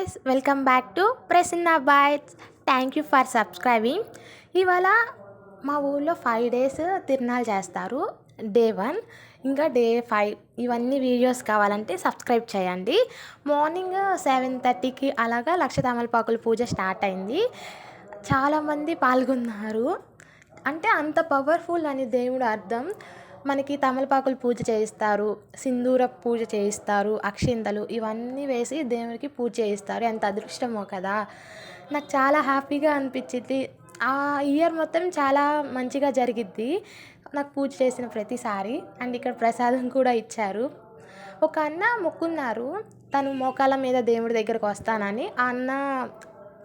Guys welcome back to Prasanna boys thank you for subscribing ఇవాళ మా ఊళ్ళో five days తిరునాళ్ళు చేస్తారు. డే వన్ ఇంకా డే ఫైవ్ ఇవన్నీ వీడియోస్ కావాలంటే సబ్స్క్రైబ్ చేయండి. మార్నింగ్ సెవెన్ థర్టీకి అలాగా లక్ష తమలపాకుల పూజ స్టార్ట్ అయింది. చాలామంది పాల్గొన్నారు. అంటే అంత పవర్ఫుల్ అని దేవుడు అర్థం. మనకి తమలపాకులు పూజ చేయిస్తారు సింధూర పూజ చేయిస్తారు అక్షింతలు ఇవన్నీ వేసి దేవుడికి పూజ చేయిస్తారు. ఎంత అదృష్టమో కదా. నాకు చాలా హ్యాపీగా అనిపించింది. ఆ ఇయర్ మొత్తం చాలా మంచిగా జరిగిద్ది. నాకు పూజ చేసిన ప్రతిసారి అండ్ ఇక్కడ ప్రసాదం కూడా ఇచ్చారు. ఒక అన్న మొక్కున్నారు. తను మోకాల మీద దేవుడి దగ్గరకు వస్తానని. ఆ అన్న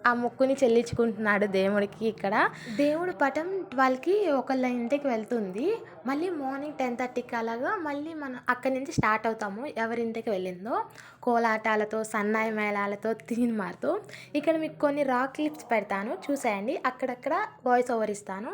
ఆ మొక్కుని చెల్లించుకుంటున్నాడు దేవుడికి ఇక్కడ. దేవుడు పటం ట్వెల్వ్కి ఒకళ్ళ ఇంటికి వెళ్తుంది. మళ్ళీ మార్నింగ్ టెన్ థర్టీకి అలాగా మళ్ళీ మనం అక్కడి నుంచి స్టార్ట్ అవుతాము. ఎవరింటికి వెళ్ళిందో కోలాటాలతో సన్నాయి మేళాలతో తీన్మార్తో. ఇక్కడ మీకు కొన్ని రాక్ క్లిప్స్ పెడతాను. చూసేయండి. అక్కడక్కడ వాయిస్ ఓవర్ ఇస్తాను.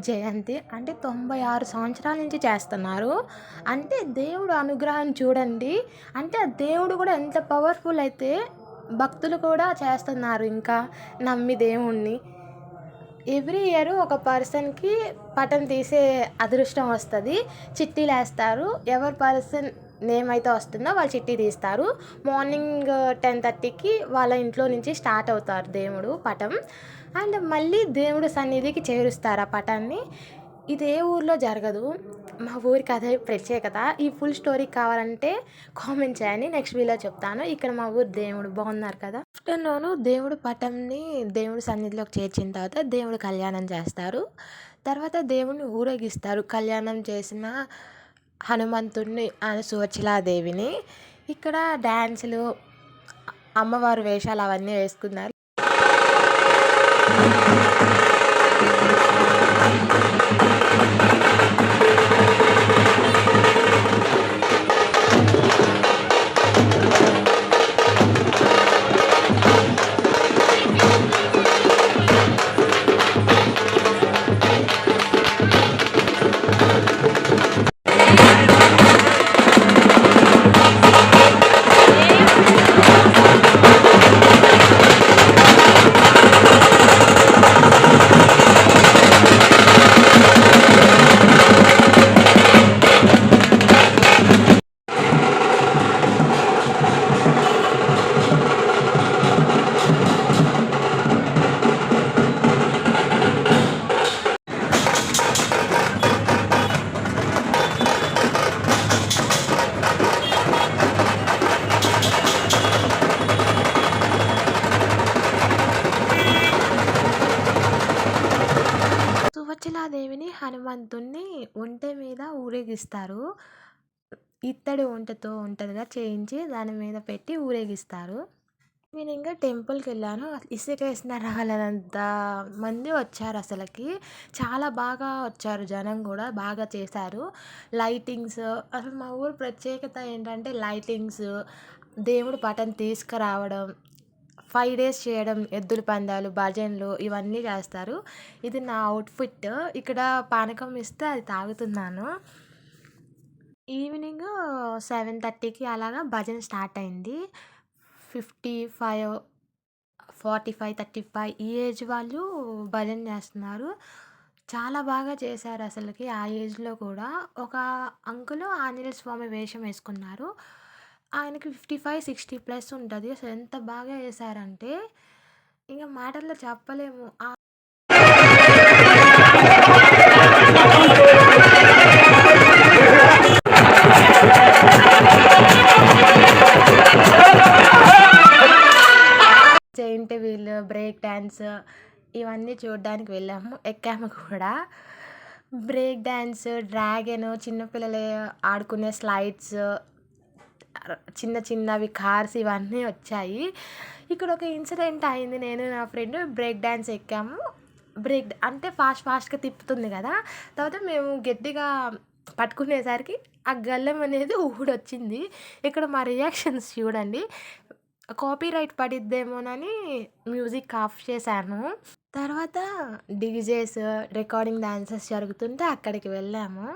జయంతి అంటే తొంభై ఆరు సంవత్సరాల నుంచి చేస్తున్నారు. అంటే దేవుడు అనుగ్రహం చూడండి. అంటే ఆ దేవుడు కూడా ఎంత పవర్ఫుల్ అయితే భక్తులు కూడా చేస్తున్నారు ఇంకా నమ్మి దేవుణ్ణి. ఎవ్రీ ఇయర్ ఒక పర్సన్కి పటం తీసే అదృష్టం వస్తుంది. చిట్టీలు వేస్తారు ఎవరి పర్సన్ నేమ్ అయితే వస్తుందో వాళ్ళు చిట్టి తీస్తారు. మార్నింగ్ టెన్ థర్టీకి వాళ్ళ ఇంట్లో నుంచి స్టార్ట్ అవుతారు దేవుడు పటం. అండ్ మళ్ళీ దేవుడు సన్నిధికి చేరుస్తారు ఆ పటాన్ని. ఇది ఏ ఊర్లో జరగదు. మా ఊరికి అదే ప్రత్యేకత. ఈ ఫుల్ స్టోరీ కావాలంటే కామెంట్ చేయండి. నెక్స్ట్ వీలో చెప్తాను. ఇక్కడ మా ఊరు దేవుడు. బాగున్నారు కదా? ఆఫ్టర్నూన్ దేవుడు పటంని దేవుడు సన్నిధిలోకి చేర్చిన తర్వాత దేవుడు కళ్యాణం చేస్తారు. తర్వాత దేవుడిని ఊరేగిస్తారు. కళ్యాణం చేసిన హనుమంతుడిని సువచిలాదేవిని. ఇక్కడ డ్యాన్సులు అమ్మవారు వేషాలు అవన్నీ వేసుకున్నారు. హనుమంతుణ్ణి ఒంటె మీద ఊరేగిస్తారు. ఇత్తడి ఒంటెతో ఉంటుందిగా చేయించి దాని మీద పెట్టి ఊరేగిస్తారు. నేను ఇంకా టెంపుల్కి వెళ్ళాను. ఇసుక వేసిన రాలనంత మంది వచ్చారు అసలుకి. చాలా బాగా వచ్చారు జనం కూడా బాగా చేశారు. లైటింగ్స్ అసలు మా ఊరు ప్రత్యేకత ఏంటంటే లైటింగ్స్ దేవుడు పటం తీసుకురావడం ఫైవ్ డేస్ చేయడం ఎద్దుల పందాలు భజనలు ఇవన్నీ చేస్తారు. ఇది నా అవుట్ఫిట్. ఇక్కడ పానకం ఇస్తే అది తాగుతున్నాను. ఈవినింగ్ సెవెన్ థర్టీకి అలాగా భజన స్టార్ట్ అయింది. Fifty five forty five thirty five ఈ ఏజ్ వాళ్ళు భజన చేస్తున్నారు. చాలా బాగా చేశారు అసలుకి ఆ ఏజ్లో కూడా. ఒక అంకులు ఆంజనేయ స్వామి వేషం వేసుకున్నారు. ఆయనకి ఫిఫ్టీ ఫైవ్ సిక్స్టీ ప్లస్ ఉంటుంది. అసలు ఎంత బాగా చేశారంటే ఇంకా మాటల్లో చెప్పలేము. ఆ జైంట్ వీల్ బ్రేక్ డ్యాన్స్ ఇవన్నీ చూడడానికి వెళ్ళాము. ఎక్కాము కూడా. బ్రేక్ డ్యాన్స్ డ్రాగన్ చిన్నపిల్లలు ఆడుకునే స్లైడ్స్ చిన్న చిన్నవి కార్స్ ఇవన్నీ వచ్చాయి. ఇక్కడ ఒక ఇన్సిడెంట్ అయింది. నేను నా ఫ్రెండ్ బ్రేక్ డ్యాన్స్ ఎక్కాము. బ్రేక్ అంటే ఫాస్ట్ ఫాస్ట్గా తిప్పుతుంది కదా. తర్వాత మేము గట్టిగా పట్టుకునేసరికి ఆ గల్లెం అనేది ఊడొచ్చింది. ఇక్కడ మా రియాక్షన్స్ చూడండి. కాపీ రైట్ పడిద్దేమోనని మ్యూజిక్ ఆఫ్ చేశాను. తర్వాత డీజేస్ రికార్డింగ్ డాన్సెస్ జరుగుతుంటే అక్కడికి వెళ్ళాము.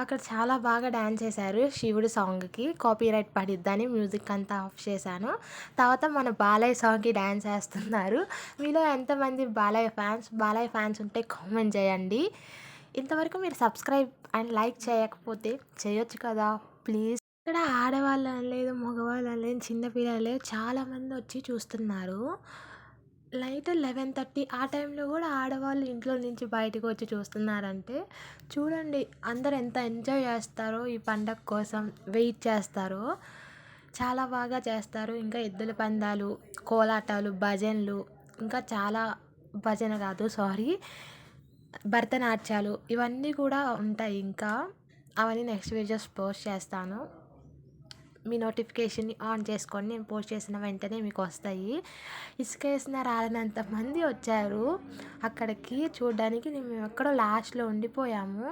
అక్కడ చాలా బాగా డ్యాన్స్ చేశారు శివుడు సాంగ్కి. కాపీ రైట్ పడిద్దని మ్యూజిక్ అంతా ఆఫ్ చేశాను. తర్వాత మన బాలయ్య సాంగ్కి డ్యాన్స్ వేస్తున్నారు మీలో ఎంతమంది బాలయ్య ఫ్యాన్స్? బాలయ్య ఫ్యాన్స్ ఉంటే కామెంట్ చేయండి. ఇంతవరకు మీరు సబ్స్క్రైబ్ అండ్ లైక్ చేయకపోతే చేయొచ్చు కదా? ప్లీజ్. ఇక్కడ ఆడవాళ్ళు అని లేదు మగవాళ్ళు అని లేదు చిన్నపిల్లలు లేదు చాలామంది వచ్చి చూస్తున్నారు. నైట్ లెవెన్ థర్టీ ఆ టైంలో కూడా ఆడవాళ్ళు ఇంట్లో నుంచి బయటకు వచ్చి చూస్తున్నారంటే చూడండి అందరు ఎంత ఎంజాయ్ చేస్తారో ఈ పండగ కోసం వెయిట్ చేస్తారో. చాలా బాగా చేస్తారు. ఇంకా ఎద్దుల పందాలు కోలాటాలు భజనలు. ఇంకా చాలా భజన కాదు సారీ భరతనాట్యాలు ఇవన్నీ కూడా ఉంటాయి. ఇంకా అవన్నీ నెక్స్ట్ వీడియోస్ పోస్ట్ చేస్తాను. మీ నోటిఫికేషన్ని ఆన్ చేసుకొని నేను పోస్ట్ చేసిన వెంటనే మీకు వస్తాయి ఇసుక వేసిన రాలినంత మంది వచ్చారు. అక్కడికి చూడడానికి మేము ఎక్కడో లాస్ట్లో ఉండిపోయాము.